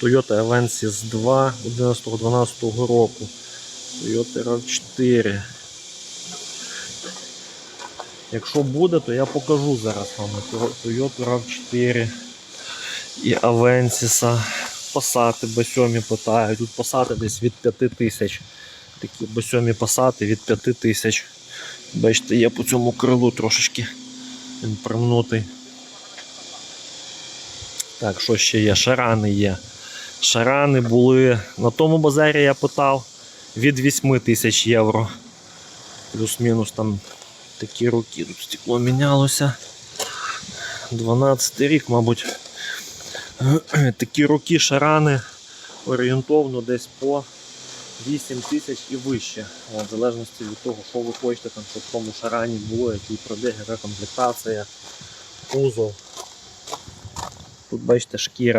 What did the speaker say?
Toyota Avensis 2 11-12 року. Toyota RAV4. Якщо буде, то я покажу зараз вам Toyota RAV4 і Avensis. Пасати B7 питають. Тут пасати десь від 5 тисяч. Такі B7 пасати від 5 тисяч. Бачите, є по цьому крилу трошечки він примнутий. Так, що ще є? Шарани є. Шарани були на тому базарі я питав від 8 тисяч євро. Плюс-мінус там такі роки. Тут стекло мінялося. 12 рік, мабуть. Такі роки шарани орієнтовно десь по 8 тисяч і вище. В залежності від того, що ви хочете, там, щоб в тому шарані було, який пробіг, яка комплектація, кузов. Тут бачите шкіра